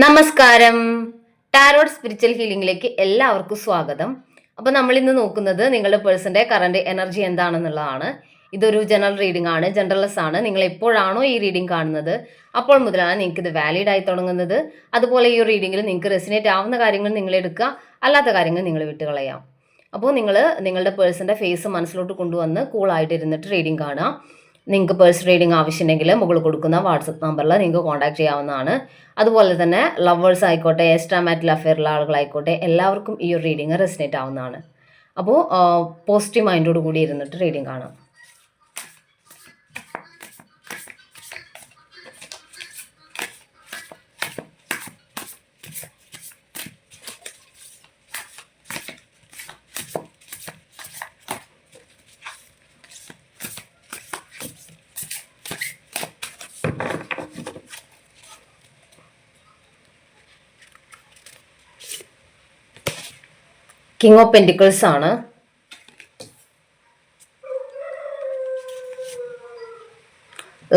നമസ്കാരം. Tarot spiritual ഹീലിംഗിലേക്ക് എല്ലാവർക്കും സ്വാഗതം. അപ്പോൾ നമ്മൾ ഇന്ന് നോക്കുന്നത് നിങ്ങളുടെ പേഴ്സന്റെ കറണ്ട് എനർജി എന്താണെന്നുള്ളതാണ്. ഇതൊരു ജനറൽ റീഡിംഗ് ആണ് ജനറൽസ് ആണ്. നിങ്ങൾ എപ്പോഴാണോ ഈ റീഡിംഗ് കാണുന്നത് അപ്പോൾ മുതലാണ് നിങ്ങൾക്ക് ഇത് വാലിഡ് ആയി തുടങ്ങുന്നത്. അതുപോലെ ഈ റീഡിംഗിൽ നിങ്ങൾക്ക് റെസിനേറ്റ് ആവുന്ന കാര്യങ്ങൾ നിങ്ങൾ എടുക്കുക അല്ലാത്ത കാര്യങ്ങൾ നിങ്ങൾ വിട്ടുകളയാം. അപ്പോൾ നിങ്ങൾ നിങ്ങളുടെ പേഴ്സന്റെ ഫേസ് മനസ്സിലോട്ട് കൊണ്ടുവന്ന് കൂളായിട്ട് ഇരുന്നിട്ട് റീഡിംഗ് കാണുക. നിങ്ങൾക്ക് പേഴ്സ് റീഡിംഗ് ആവശ്യമുണ്ടെങ്കിൽ മുകളിൽ കൊടുക്കുന്ന വാട്സപ്പ് നമ്പറിൽ നിങ്ങൾക്ക് കോൺടാക്ട് ചെയ്യാവുന്നതാണ്. അതുപോലെ തന്നെ ലവേഴ്സ് ആയിക്കോട്ടെ എക്സ്ട്രാ മാറ്റിൽ അഫെയറുള്ള ആളുകളായിക്കോട്ടെ എല്ലാവർക്കും ഈ ഒരു റീഡിംഗ് റെസിനേറ്റ് ആവുന്നതാണ്. അപ്പോൾ പോസിറ്റീവ് മൈൻഡോട് കൂടി ഇരുന്നിട്ട് റീഡിംഗ് കാണാം. കിങ് ഓഫ് പെന്റിക്കിൾസ് ആണ്.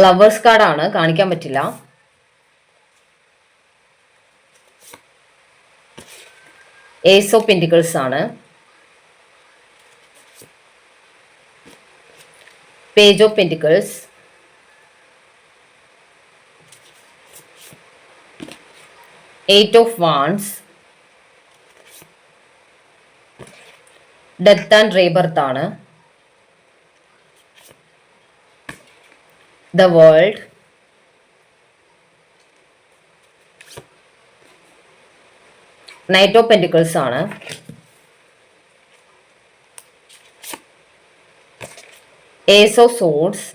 ലവേഴ്സ് കാർഡാണ് കാണിക്കാൻ പറ്റില്ല. ഏസ് ഓഫ് പെന്റിക്കിൾസ് ആണ്. Page of pentacles eight of wands death and rebirth ആണ് the world knight of pentacles ആണ് ace of swords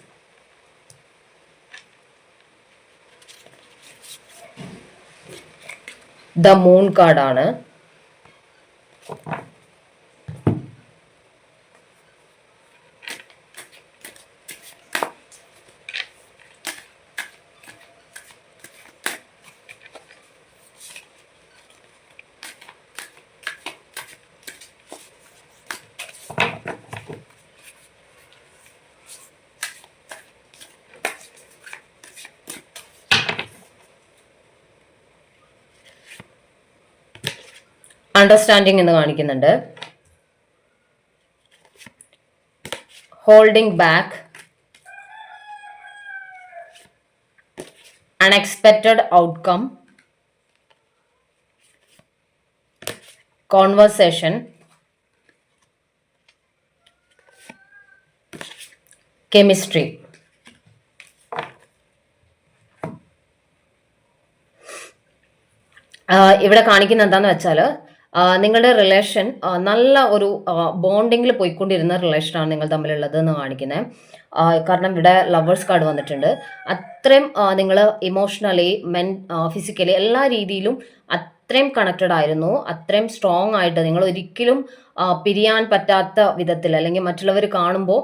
the moon കാർഡാണ് അണ്ടർസ്റ്റാൻഡിങ് എന്ന് കാണിക്കുന്നുണ്ട്. Holding back unexpected outcome conversation chemistry ഇവിടെ കാണിക്കുന്ന എന്താന്ന് വെച്ചാൽ നിങ്ങളുടെ റിലേഷൻ നല്ല ഒരു ബോണ്ടിങ്ങിൽ പോയിക്കൊണ്ടിരുന്ന റിലേഷനാണ് നിങ്ങൾ തമ്മിലുള്ളത് എന്ന് കാണിക്കുന്നത് കാരണം ഇവിടെ ലവേഴ്സ് കാർഡ് വന്നിട്ടുണ്ട്. അത്രയും നിങ്ങൾ ഇമോഷണലി മെൻ ഫിസിക്കലി എല്ലാ രീതിയിലും അത്രയും കണക്റ്റഡ് ആയിരുന്നു. അത്രയും സ്ട്രോങ് ആയിട്ട് നിങ്ങൾ ഒരിക്കലും പിരിയാൻ പറ്റാത്ത വിധത്തിൽ അല്ലെങ്കിൽ മറ്റുള്ളവർ കാണുമ്പോൾ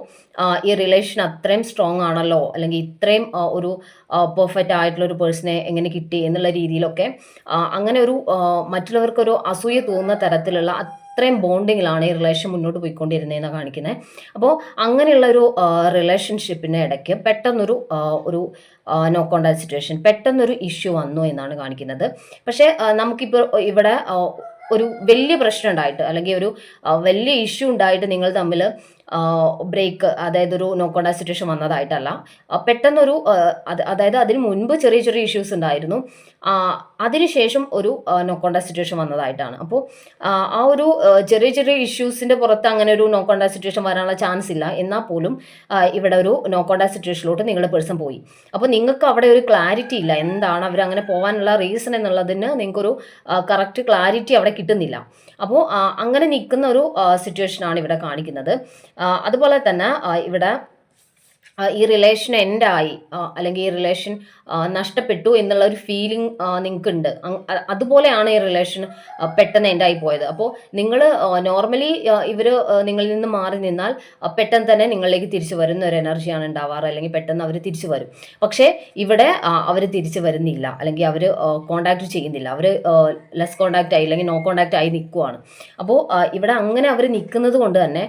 ഈ റിലേഷൻ അത്രയും സ്ട്രോങ് ആണല്ലോ അല്ലെങ്കിൽ ഇത്രയും ഒരു പെർഫെക്റ്റ് ആയിട്ടുള്ള ഒരു പേഴ്സണെ എങ്ങനെ കിട്ടി എന്നുള്ള രീതിയിലൊക്കെ അങ്ങനെ ഒരു മറ്റുള്ളവർക്കൊരു അസൂയ തോന്നുന്ന തരത്തിലുള്ള അത്രയും ബോണ്ടിങ്ങിലാണ് ഈ റിലേഷൻ മുന്നോട്ട് പോയിക്കൊണ്ടിരുന്നതെന്ന് കാണിക്കുന്നത് അപ്പോൾ അങ്ങനെയുള്ള ഒരു റിലേഷൻഷിപ്പിന്റെ ഇടയ്ക്ക് പെട്ടെന്നൊരു ഒരു നോ കോണ്ടാക്ട് സിറ്റുവേഷൻ പെട്ടെന്നൊരു ഇഷ്യൂ വന്നു എന്നാണ് കാണിക്കുന്നത്. പക്ഷേ നമുക്കിപ്പോൾ ഇവിടെ ഒരു വലിയ പ്രശ്നം ഉണ്ടായിട്ട് അല്ലെങ്കിൽ ഒരു വലിയ ഇഷ്യൂ ഉണ്ടായിട്ട് നിങ്ങൾ തമ്മിൽ ബ്രേക്ക് അതായത് ഒരു നോ കോണ്ടാക്ട് സിറ്റുവേഷൻ വന്നതായിട്ടല്ല. പെട്ടെന്നൊരു അതായത് അതിന് മുൻപ് ചെറിയ ചെറിയ ഇഷ്യൂസ് ഉണ്ടായിരുന്നു. അതിനുശേഷം ഒരു നോ കോണ്ടാക്ട് സിറ്റുവേഷൻ വന്നതായിട്ടാണ്. അപ്പോൾ ആ, ഒരു ചെറിയ ചെറിയ ഇഷ്യൂസിന്റെ പുറത്ത് അങ്ങനെ ഒരു നോ കോണ്ടാക്ട് സിറ്റുവേഷൻ വരാനുള്ള ചാൻസ് ഇല്ല. എന്നാൽ പോലും ഇവിടെ ഒരു നോ കോണ്ടാക്ട് സിറ്റുവേഷനിലോട്ട് നിങ്ങൾ പേഴ്സൺ പോയി. അപ്പോൾ നിങ്ങൾക്ക് അവിടെ ഒരു ക്ലാരിറ്റി ഇല്ല. എന്താണ് അവർ അങ്ങനെ പോകാനുള്ള റീസൺ എന്നുള്ളതിന് നിങ്ങൾക്കൊരു കറക്റ്റ് ക്ലാരിറ്റി അവിടെ കിട്ടുന്നില്ല. അപ്പോൾ അങ്ങനെ നിൽക്കുന്ന ഒരു സിറ്റുവേഷനാണ് ഇവിടെ കാണിക്കുന്നത്. അതുപോലെ തന്നെ ഇവിടെ ഈ റിലേഷൻ എൻഡായി അല്ലെങ്കിൽ ഈ റിലേഷൻ നഷ്ടപ്പെട്ടു എന്നുള്ള ഒരു ഫീലിംഗ് നിങ്ങൾക്ക് ഉണ്ട് അതുപോലെയാണ് ഈ റിലേഷൻ പെട്ടെന്ന് എൻഡായി പോയത്. അപ്പോൾ നിങ്ങൾ നോർമലി ഇവർ നിങ്ങളിൽ നിന്ന് മാറി നിന്നാൽ പെട്ടെന്ന് തന്നെ നിങ്ങളിലേക്ക് തിരിച്ചു വരുന്ന ഒരു എനർജിയാണ് ഉണ്ടാവാറ്. അല്ലെങ്കിൽ പെട്ടെന്ന് അവർ തിരിച്ചു വരും. പക്ഷേ ഇവിടെ അവർ തിരിച്ചു വരുന്നില്ല. അല്ലെങ്കിൽ അവർ കോണ്ടാക്ട് ചെയ്യുന്നില്ല. അവർ ലെസ് കോണ്ടാക്ട് ആയി അല്ലെങ്കിൽ നോ കോണ്ടാക്ട് ആയി നിൽക്കുവാണ്. അപ്പോൾ ഇവിടെ അങ്ങനെ അവർ നിൽക്കുന്നത് കൊണ്ട് തന്നെ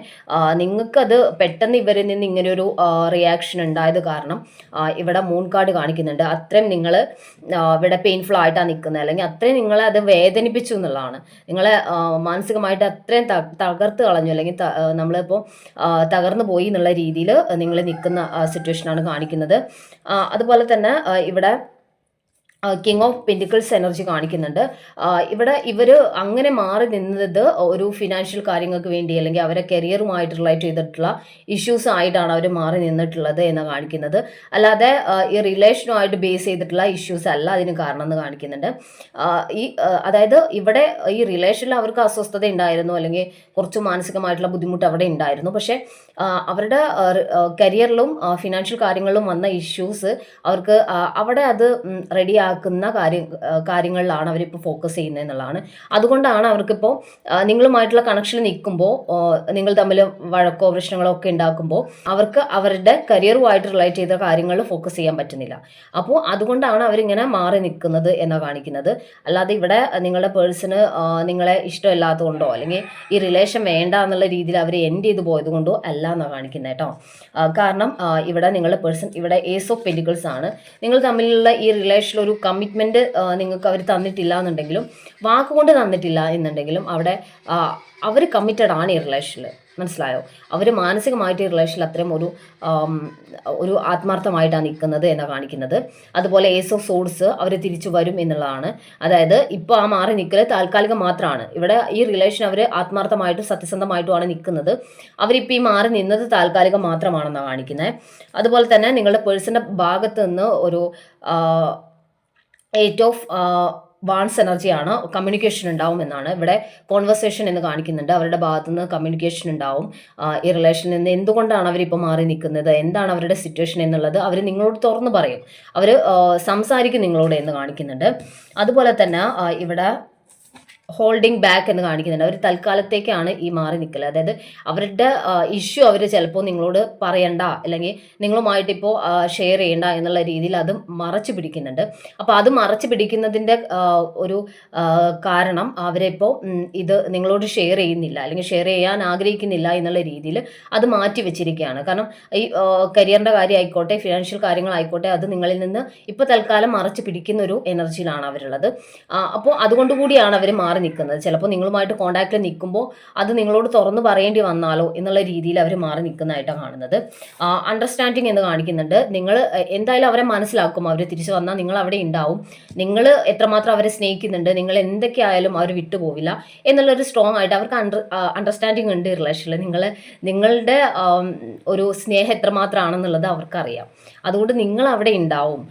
നിങ്ങൾക്കത് പെട്ടെന്ന് ഇവരിൽ നിന്ന് ഇങ്ങനെ ഒരു റിയാക്ഷൻ ഉണ്ടായത് കാരണം ഇവിടെ മൂൺ കാർഡ് കാണിക്കുന്നുണ്ട്. അത്രയും നിങ്ങൾ ഇവിടെ പെയിൻഫുൾ ആയിട്ടാണ് നിൽക്കുന്നത് അല്ലെങ്കിൽ അത്രയും നിങ്ങളെ അത് വേദനിപ്പിച്ചു എന്നുള്ളതാണ്. നിങ്ങളെ മാനസികമായിട്ട് അത്രയും തകർത്ത് കളഞ്ഞു. അല്ലെങ്കിൽ നമ്മളിപ്പോൾ തകർന്നു പോയി എന്നുള്ള രീതിയിൽ നിങ്ങൾ നിൽക്കുന്ന സിറ്റുവേഷനാണ് കാണിക്കുന്നത്. അതുപോലെ തന്നെ ഇവിടെ കിങ് ഓഫ് പെന്റിക്കിൾസ് എനർജി കാണിക്കുന്നുണ്ട്. ഇവിടെ ഇവർ അങ്ങനെ മാറി നിന്നത് ഒരു ഫിനാൻഷ്യൽ കാര്യങ്ങൾക്ക് വേണ്ടി അല്ലെങ്കിൽ അവരെ കരിയറുമായിട്ട് റിലേറ്റ് ചെയ്തിട്ടുള്ള ഇഷ്യൂസ് ആയിട്ടാണ് അവർ മാറി നിന്നിട്ടുള്ളത് എന്ന് കാണിക്കുന്നത്. അല്ലാതെ ഈ റിലേഷനുമായിട്ട് ബേസ് ചെയ്തിട്ടുള്ള ഇഷ്യൂസ് അല്ല അതിന് കാരണം എന്ന് കാണിക്കുന്നുണ്ട്. ഈ അതായത് ഇവിടെ ഈ റിലേഷനിൽ അവർക്ക് അസ്വസ്ഥത ഉണ്ടായിരുന്നു അല്ലെങ്കിൽ കുറച്ച് മാനസികമായിട്ടുള്ള ബുദ്ധിമുട്ട് അവിടെ ഉണ്ടായിരുന്നു. പക്ഷേ അവരുടെ കരിയറിലും ഫിനാൻഷ്യൽ കാര്യങ്ങളിലും വന്ന ഇഷ്യൂസ് അവർക്ക് അവിടെ അത് റെഡിയാക്കുന്ന കാര്യ കാര്യങ്ങളിലാണ് അവരിപ്പോൾ ഫോക്കസ് ചെയ്യുന്നത് എന്നുള്ളതാണ്. അതുകൊണ്ടാണ് അവർക്കിപ്പോൾ നിങ്ങളുമായിട്ടുള്ള കണക്ഷൻ നിൽക്കുമ്പോൾ നിങ്ങൾ തമ്മിൽ വഴക്കോ പ്രശ്നങ്ങളോ ഒക്കെ ഉണ്ടാക്കുമ്പോൾ അവർക്ക് അവരുടെ കരിയറുമായിട്ട് റിലേറ്റ് ചെയ്ത കാര്യങ്ങളിൽ ഫോക്കസ് ചെയ്യാൻ പറ്റുന്നില്ല. അപ്പോൾ അതുകൊണ്ടാണ് അവരിങ്ങനെ മാറി നിൽക്കുന്നത് എന്നാണ് കാണിക്കുന്നത്. അല്ലാതെ ഇവിടെ നിങ്ങളുടെ പേഴ്സണ് നിങ്ങളെ ഇഷ്ടമില്ലാത്തതുകൊണ്ടോ അല്ലെങ്കിൽ ഈ റിലേഷൻ വേണ്ട എന്നുള്ള രീതിയിൽ അവർ എൻഡ് ചെയ്ത് പോയത് കൊണ്ടോ അല്ല എന്നാണ് കാണിക്കുന്നത് കേട്ടോ. കാരണം ഇവിടെ നിങ്ങളുടെ പേഴ്സൺ ഇവിടെ ഏസ് ഓഫ് പെന്റിക്കിൾസ് ആണ്. നിങ്ങൾ തമ്മിലുള്ള ഈ റിലേഷനിൽ ഒരു കമ്മിറ്റ്മെന്റ് നിങ്ങൾക്ക് അവർ തന്നിട്ടില്ല എന്നുണ്ടെങ്കിലും വാക്കുകൊണ്ട് തന്നിട്ടില്ല എന്നുണ്ടെങ്കിലും അവിടെ അവർ കമ്മിറ്റഡ് ആണ് ഈ റിലേഷനിൽ മനസ്സിലായോ? അവർ മാനസികമായിട്ട് ഈ റിലേഷനിൽ അത്രയും ഒരു ഒരു ആത്മാർത്ഥമായിട്ടാണ് നിൽക്കുന്നത് എന്നാണ് കാണിക്കുന്നത്. അതുപോലെ ഏസ് ഓഫ് സോഡ്സ് അവർ തിരിച്ചു വരും എന്നുള്ളതാണ്. അതായത് ഇപ്പോൾ ആ മാറി നിൽക്കൽ താൽക്കാലികം മാത്രമാണ്. ഇവിടെ ഈ റിലേഷൻ അവർ ആത്മാർത്ഥമായിട്ടും സത്യസന്ധമായിട്ടുമാണ് നിൽക്കുന്നത്. അവരിപ്പോൾ ഈ മാറി നിന്നത് താൽക്കാലികം മാത്രമാണെന്നാണ് കാണിക്കുന്നത് അതുപോലെ തന്നെ നിങ്ങളുടെ പേഴ്സന്റെ ഭാഗത്ത് നിന്ന് ഒരു എയ്റ്റ് ഓഫ് വാൺസ് എനർജിയാണ് കമ്മ്യൂണിക്കേഷൻ ഉണ്ടാവും എന്നാണ്. ഇവിടെ കോൺവെർസേഷൻ എന്ന് കാണിക്കുന്നുണ്ട്. അവരുടെ ഭാഗത്തു നിന്ന് കമ്മ്യൂണിക്കേഷൻ ഉണ്ടാവും ഈ റിലേഷനിൽ നിന്ന് എന്തുകൊണ്ടാണ് അവരിപ്പോൾ മാറി നിൽക്കുന്നത്? എന്താണ് അവരുടെ സിറ്റുവേഷൻ എന്നുള്ളത് അവർ നിങ്ങളോട് തുറന്നു പറയും. അവർ സംസാരിക്കും നിങ്ങളോട് എന്ന് കാണിക്കുന്നുണ്ട്. അതുപോലെ തന്നെ ഇവിടെ ഹോൾഡിംഗ് ബാക്ക് എന്ന് കാണിക്കുന്നുണ്ട്. അവർ തൽക്കാലത്തേക്കാണ് ഈ മാറി നിൽക്കൽ അതായത് അവരുടെ ഇഷ്യൂ അവർ ചിലപ്പോൾ നിങ്ങളോട് പറയണ്ട അല്ലെങ്കിൽ നിങ്ങളുമായിട്ട് ഇപ്പോൾ ഷെയർ ചെയ്യണ്ട എന്നുള്ള രീതിയിൽ അത് മറച്ചു പിടിക്കുന്നുണ്ട്. അപ്പോൾ അത് മറച്ചു പിടിക്കുന്നതിന്റെ ഒരു കാരണം അവരിപ്പോൾ ഇത് നിങ്ങളോട് ഷെയർ ചെയ്യുന്നില്ല അല്ലെങ്കിൽ ഷെയർ ചെയ്യാൻ ആഗ്രഹിക്കുന്നില്ല എന്നുള്ള രീതിയിൽ അത് മാറ്റി വെച്ചിരിക്കുകയാണ്. കാരണം ഈ കരിയറിന്റെ കാര്യം ആയിക്കോട്ടെ ഫിനാൻഷ്യൽ കാര്യങ്ങളായിക്കോട്ടെ അത് നിങ്ങളിൽ നിന്ന് ഇപ്പോൾ തൽക്കാലം മറച്ചു പിടിക്കുന്ന ഒരു എനർജിയിലാണ് അവരുള്ളത്. അപ്പോൾ അതുകൊണ്ട് കൂടിയാണ് അവർ മാറി നിൽക്കുന്നത് ചിലപ്പോൾ നിങ്ങളുമായിട്ട് കോണ്ടാക്റ്റിൽ നിൽക്കുമ്പോൾ അത് നിങ്ങളോട് തുറന്നു പറയേണ്ടി വന്നാലോ എന്നുള്ള രീതിയിൽ അവർ മാറി നിൽക്കുന്നതായിട്ടാണ് കാണുന്നത്. അണ്ടർസ്റ്റാൻഡിങ് എന്ന് കാണിക്കുന്നുണ്ട്. നിങ്ങൾ എന്തായാലും അവരെ മനസ്സിലാക്കും. അവർ തിരിച്ചു വന്നാൽ നിങ്ങൾ അവിടെ ഉണ്ടാവും നിങ്ങൾ എത്രമാത്രം അവരെ സ്നേഹിക്കുന്നുണ്ട്. നിങ്ങൾ എന്തൊക്കെ ആയാലും അവർ വിട്ടുപോവില്ല എന്നുള്ളൊരു സ്ട്രോങ് ആയിട്ട് അവർക്ക് അണ്ടർ അണ്ടർസ്റ്റാൻഡിങ് ഉണ്ട് റിലേഷനിൽ നിങ്ങൾ നിങ്ങളുടെ ഒരു സ്നേഹം എത്രമാത്രമാണെന്നുള്ളത് അവർക്കറിയാം. അതുകൊണ്ട് നിങ്ങൾ അവിടെ ഉണ്ടാവും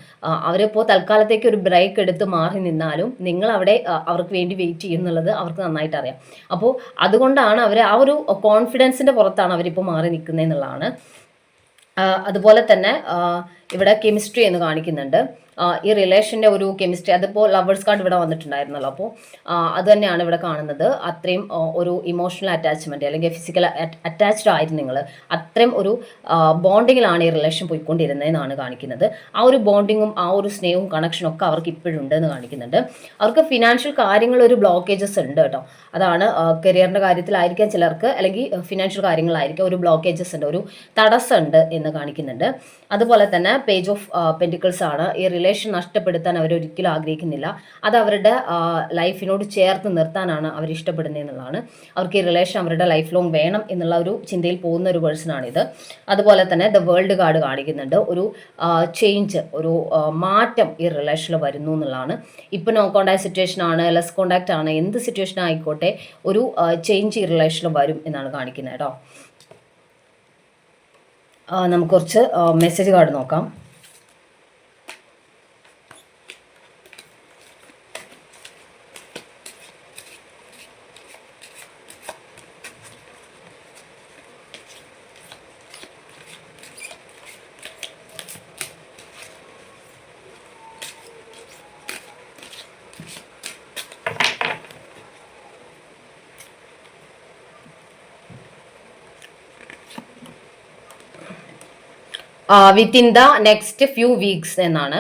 അവരിപ്പോൾ തൽക്കാലത്തേക്ക് ഒരു ബ്രേക്ക് എടുത്ത് മാറി നിന്നാലും നിങ്ങൾ അവിടെ അവർക്ക് വേണ്ടി വെയിറ്റ് ചെയ്യുന്നുള്ളത് അവർക്ക് നന്നായിട്ട് അറിയാം. അപ്പോൾ അതുകൊണ്ടാണ് അവർ ആ ഒരു കോൺഫിഡൻസിന്റെ പുറത്താണ് അവരിപ്പോൾ മാറി നിൽക്കുന്നത് എന്നുള്ളതാണ് അതുപോലെ തന്നെ ഇവിടെ കെമിസ്ട്രി എന്ന് കാണിക്കുന്നുണ്ട്. ഈ റിലേഷന്റെ ഒരു കെമിസ്ട്രി അതിപ്പോൾ ലവേഴ്സ് കാർഡ് ഇവിടെ വന്നിട്ടുണ്ടായിരുന്നല്ലോ. അപ്പോൾ അത് തന്നെയാണ് ഇവിടെ കാണുന്നത്. അത്രയും ഒരു ഇമോഷണൽ അറ്റാച്ച്മെന്റ് അല്ലെങ്കിൽ ഫിസിക്കൽ അറ്റാച്ച്ഡ് ആയിരുന്നു നിങ്ങൾ അത്രയും ഒരു ബോണ്ടിങ്ങിലാണ് ഈ റിലേഷൻ പോയിക്കൊണ്ടിരുന്നതെന്നാണ് കാണിക്കുന്നത്. ആ ഒരു ബോണ്ടിങ്ങും ആ ഒരു സ്നേഹവും കണക്ഷനും ഒക്കെ അവർക്ക് ഇപ്പോഴും ഉണ്ട് എന്ന് കാണിക്കുന്നുണ്ട്. അവർക്ക് ഫിനാൻഷ്യൽ കാര്യങ്ങൾ ഒരു ബ്ലോക്കേജസ് ഉണ്ട് കേട്ടോ. അതാണ് കരിയറിന്റെ കാര്യത്തിലായിരിക്കാം ചിലർക്ക് അല്ലെങ്കിൽ ഫിനാൻഷ്യൽ കാര്യങ്ങളായിരിക്കാം ഒരു ബ്ലോക്കേജസ് ഉണ്ട് ഒരു തടസ്സമുണ്ട് എന്ന് കാണിക്കുന്നുണ്ട്. അതുപോലെ തന്നെ പേജ് ഓഫ് പെന്റിക്കിൾസ് ആണ്. ഈ റിലേഷൻ നഷ്ടപ്പെടുത്താൻ അവർ ഒരിക്കലും ആഗ്രഹിക്കുന്നില്ല. അത് അവരുടെ ലൈഫിനോട് ചേർത്ത് നിർത്താനാണ് അവർ ഇഷ്ടപ്പെടുന്നത് എന്നുള്ളതാണ്. അവർക്ക് ഈ റിലേഷൻ അവരുടെ ലൈഫ് ലോങ് വേണം എന്നുള്ള ഒരു ചിന്തയിൽ പോകുന്ന ഒരു പേഴ്സണാണിത് അതുപോലെ തന്നെ ദ വേൾഡ് കാർഡ് കാണിക്കുന്നുണ്ട്. ഒരു ചേഞ്ച് ഒരു മാറ്റം ഈ റിലേഷനിൽ വരുന്നു എന്നുള്ളതാണ്. ഇപ്പോൾ നോ കോണ്ടാക്ട് സിറ്റുവേഷൻ ആണ് ലെസ് കോണ്ടാക്ട് ആണ് എന്ത് സിറ്റുവേഷൻ ആയിക്കോട്ടെ ഒരു ചേഞ്ച് ഈ റിലേഷനിൽ വരും എന്നാണ് കാണിക്കുന്നത് കേട്ടോ. നമുക്ക് കുറച്ച് മെസ്സേജ് കാർഡ് നോക്കാം. Within the next few weeks എന്നാണ്.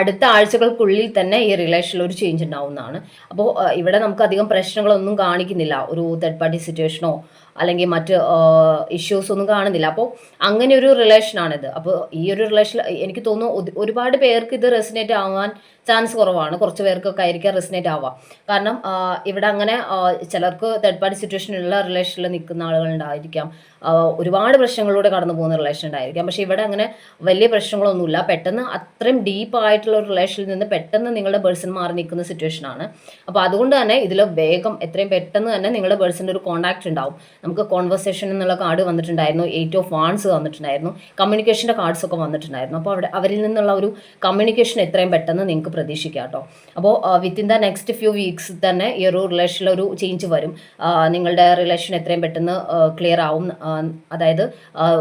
അടുത്ത ആഴ്ചകൾക്കുള്ളിൽ തന്നെ ഈ റിലേഷനിൽ ഒരു ചേഞ്ച് ഉണ്ടാവുന്നതാണ്. അപ്പോൾ ഇവിടെ നമുക്ക് അധികം പ്രശ്നങ്ങളൊന്നും കാണിക്കുന്നില്ല. ഒരു തേർഡ് പാർട്ടി സിറ്റുവേഷനോ അല്ലെങ്കിൽ മറ്റ് ഇഷ്യൂസ് ഒന്നും കാണുന്നില്ല. അപ്പോൾ അങ്ങനെ ഒരു റിലേഷനാണിത് അപ്പോൾ ഈ ഒരു റിലേഷൻ എനിക്ക് തോന്നുന്നു ഒരുപാട് പേർക്ക് ഇത് റെസിനേറ്റ് ആവാൻ ചാൻസ് കുറവാണ്. കുറച്ച് പേർക്കൊക്കെ ആയിരിക്കാം റെസിനേറ്റ് ആവാം കാരണം ഇവിടെ അങ്ങനെ ചിലർക്ക് തേർഡ് പാർട്ടി സിറ്റുവേഷനിലുള്ള റിലേഷനിൽ നിൽക്കുന്ന ആളുകളുണ്ടായിരിക്കാം ഒരുപാട് പ്രശ്നങ്ങളിലൂടെ കടന്നു പോകുന്ന റിലേഷൻ ഉണ്ടായിരിക്കാം. പക്ഷേ ഇവിടെ അങ്ങനെ വലിയ പ്രശ്നങ്ങളൊന്നുമില്ല. പെട്ടെന്ന് അത്രയും ഡീപ്പ് ആയിട്ടുള്ള ഒരു റിലേഷനിൽ നിന്ന് പെട്ടെന്ന് നിങ്ങളുടെ പേഴ്സൺ മാറി നിൽക്കുന്ന സിറ്റുവേഷനാണ് അപ്പോൾ അതുകൊണ്ട് തന്നെ ഇതിൽ വേഗം എത്രയും പെട്ടെന്ന് തന്നെ നിങ്ങളുടെ പേഴ്സന്റെ ഒരു കോൺടാക്റ്റ് ഉണ്ടാവും. നമുക്ക് കോൺവെർസേഷൻ എന്നുള്ള കാർഡ് വന്നിട്ടുണ്ടായിരുന്നു. എയ്റ്റ് ഓഫ് വാൺസ് വന്നിട്ടുണ്ടായിരുന്നു. കമ്മ്യൂണിക്കേഷന്റെ കാർഡ്സ് ഒക്കെ വന്നിട്ടുണ്ടായിരുന്നു. അപ്പോൾ അവിടെ അവരിൽ നിന്നുള്ള ഒരു കമ്മ്യൂണിക്കേഷൻ എത്രയും പെട്ടെന്ന് നിങ്ങൾക്ക് പ്രതീക്ഷിക്കാം കേട്ടോ. അപ്പോൾ within the next few weeks തന്നെ ഈ ഒരു റിലേഷനിൽ ഒരു ചേഞ്ച് വരും. നിങ്ങളുടെ റിലേഷൻ എത്രയും പെട്ടെന്ന് ക്ലിയർ ആവും. അതായത്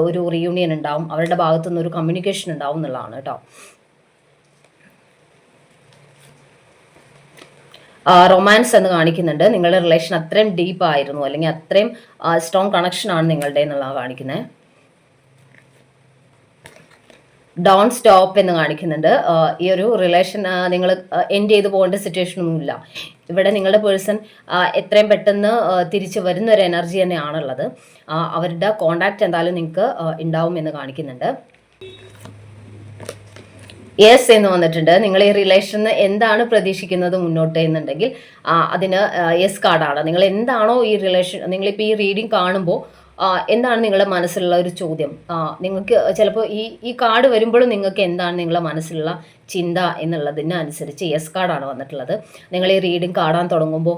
ഒരു റിയൂണിയൻ ഉണ്ടാവും. അവരുടെ ഭാഗത്തുനിന്ന് ഒരു കമ്മ്യൂണിക്കേഷൻ ഉണ്ടാവും എന്നുള്ളതാണ് കേട്ടോ. റൊമാൻസ് എന്ന് കാണിക്കുന്നുണ്ട്. നിങ്ങളുടെ റിലേഷൻ അത്രയും ഡീപ്പ് ആയിരുന്നു. അല്ലെങ്കിൽ അത്രയും സ്ട്രോങ് കണക്ഷൻ ആണ് നിങ്ങളുടെ എന്നുള്ളത് കാണിക്കുന്നത്. ഡോൺ സ്റ്റോപ്പ് എന്ന് കാണിക്കുന്നുണ്ട്. ഈ ഒരു റിലേഷൻ നിങ്ങൾ എൻഡ് ചെയ്ത് പോകേണ്ട സിറ്റുവേഷൻ ഒന്നുമില്ല. ഇവിടെ നിങ്ങളുടെ പേഴ്സൺ എത്രയും പെട്ടെന്ന് തിരിച്ചു വരുന്ന ഒരു എനർജി തന്നെയാണുള്ളത്. അവരുടെ കോണ്ടാക്ട് എന്തായാലും നിങ്ങൾക്ക് ഉണ്ടാവും എന്ന് കാണിക്കുന്നുണ്ട്. യെസ് എന്ന് വന്നിട്ടുണ്ട്. നിങ്ങൾ ഈ റിലേഷന് എന്താണ് പ്രതീക്ഷിക്കുന്നത് മുന്നോട്ട് എന്നുണ്ടെങ്കിൽ അതിന് യെസ് കാർഡാണ് നിങ്ങൾ എന്താണോ ഈ റിലേഷൻ നിങ്ങളിപ്പോൾ ഈ റീഡിംഗ് കാണുമ്പോൾ എന്താണ് നിങ്ങളുടെ മനസ്സിലുള്ള ഒരു ചോദ്യം? നിങ്ങൾക്ക് ചിലപ്പോൾ ഈ ഈ കാർഡ് വരുമ്പോഴും നിങ്ങൾക്ക് എന്താണ് നിങ്ങളുടെ മനസ്സിലുള്ള ചിന്ത എന്നുള്ളതിന് അനുസരിച്ച് യെസ് കാർഡാണ് വന്നിട്ടുള്ളത്. നിങ്ങൾ ഈ റീഡിംഗ് കാണാൻ തുടങ്ങുമ്പോൾ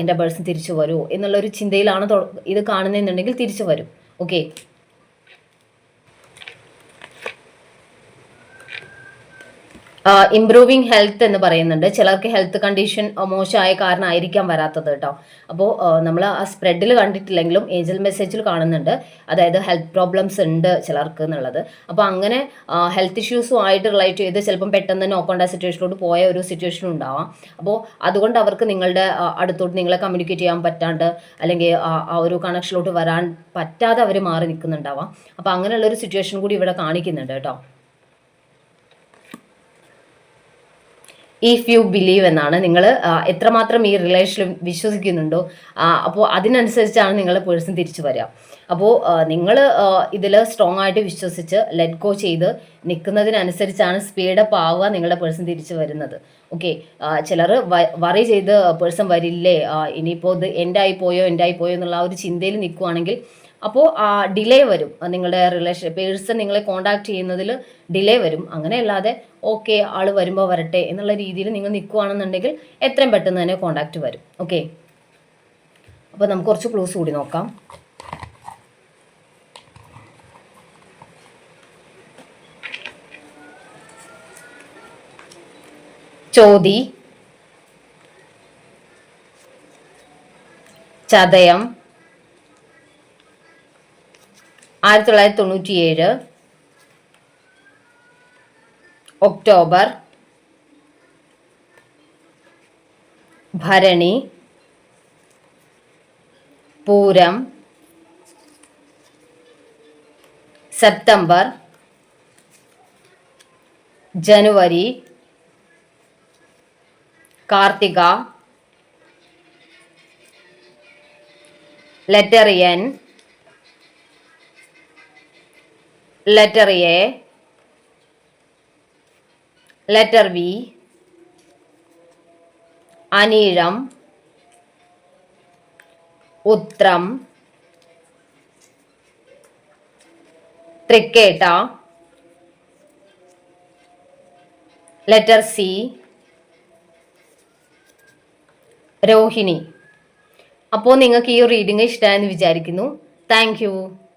എന്റെ പേഴ്സൺ തിരിച്ചു വരുമോ എന്നുള്ളൊരു ചിന്തയിലാണ് ഇത് കാണുന്നതെന്നുണ്ടെങ്കിൽ തിരിച്ചു വരും. ഓക്കെ ഇംപ്രൂവിങ് ഹെൽത്ത് എന്ന് പറയുന്നുണ്ട്. ചിലർക്ക് ഹെൽത്ത് കണ്ടീഷൻ മോശമായ കാരണമായിരിക്കാം വരാത്തത് കേട്ടോ. അപ്പോൾ നമ്മൾ ആ സ്പ്രെഡിൽ കണ്ടിട്ടില്ലെങ്കിലും ഏഞ്ചൽ മെസ്സേജിൽ കാണുന്നുണ്ട്. അതായത് ഹെൽത്ത് പ്രോബ്ലംസ് ഉണ്ട് ചിലർക്ക് എന്നുള്ളത്. അപ്പോൾ അങ്ങനെ ഹെൽത്ത് ഇഷ്യൂസും ആയിട്ട് റിലേറ്റ് ചെയ്ത് ചിലപ്പം പെട്ടെന്ന് തന്നെ നോക്കേണ്ട സിറ്റുവേഷനിലോട്ട് പോയ ഒരു സിറ്റുവേഷൻ ഉണ്ടാവാം. അപ്പോൾ അതുകൊണ്ട് അവർക്ക് നിങ്ങളുടെ അടുത്തോട്ട് നിങ്ങളെ കമ്മ്യൂണിക്കേറ്റ് ചെയ്യാൻ പറ്റാണ്ട് അല്ലെങ്കിൽ ആ ആ ഒരു കണക്ഷനിലോട്ട് വരാൻ പറ്റാതെ അവർ മാറി നിൽക്കുന്നുണ്ടാവാം അപ്പോൾ അങ്ങനെയുള്ള ഒരു സിറ്റുവേഷൻ കൂടി ഇവിടെ കാണിക്കുന്നുണ്ട് കേട്ടോ. ഇഫ് യു ബിലീവ് എന്നാണ്. നിങ്ങൾ എത്രമാത്രം ഈ റിലേഷനിൽ വിശ്വസിക്കുന്നുണ്ടോ അപ്പോൾ അതിനനുസരിച്ചാണ് നിങ്ങളുടെ പേഴ്സൺ തിരിച്ചു വരിക. അപ്പോൾ നിങ്ങൾ ഇതിൽ സ്ട്രോങ് ആയിട്ട് വിശ്വസിച്ച് ലെറ്റ് ഗോ ചെയ്ത് നിൽക്കുന്നതിനനുസരിച്ചാണ് സ്പീഡപ്പ് ആവുക നിങ്ങളുടെ പേഴ്സൺ തിരിച്ചു വരുന്നത്. ഓക്കെ ചിലർ വറി ചെയ്ത് പേഴ്സൺ വരില്ലേ ഇനിയിപ്പോൾ ഇത് എന്റെ ആയി പോയോ എന്റെ ആയി പോയോ എന്നുള്ള ആ ഒരു ചിന്തയിൽ നിൽക്കുവാണെങ്കിൽ അപ്പോൾ ഡിലേ വരും. നിങ്ങളുടെ റിലേഷൻ പേഴ്സൺ നിങ്ങളെ കോണ്ടാക്ട് ചെയ്യുന്നതിൽ ഡിലേ വരും. അങ്ങനെയല്ലാതെ ഓക്കെ ആൾ വരുമ്പോൾ വരട്ടെ എന്നുള്ള രീതിയിൽ നിങ്ങൾ നിൽക്കുകയാണെന്നുണ്ടെങ്കിൽ എത്രയും പെട്ടെന്ന് തന്നെ കോണ്ടാക്ട് വരും. ഓക്കെ അപ്പോൾ നമുക്ക് കുറച്ച് ക്ലൂസ് കൂടി നോക്കാം. ചോതി. ചതയം. ആയിരത്തി തൊള്ളായിരത്തി തൊണ്ണൂറ്റിയേഴ് October Bharani Pooram September January Karthika letter N letter A letter B, Anizham. Uthram. Thrikketta. Letter C Rohini. അപ്പോൾ നിങ്ങൾക്ക് ഈ റീഡിംഗ് ഇഷ്ടമായെന്ന് വിചാരിക്കുന്നു. താങ്ക്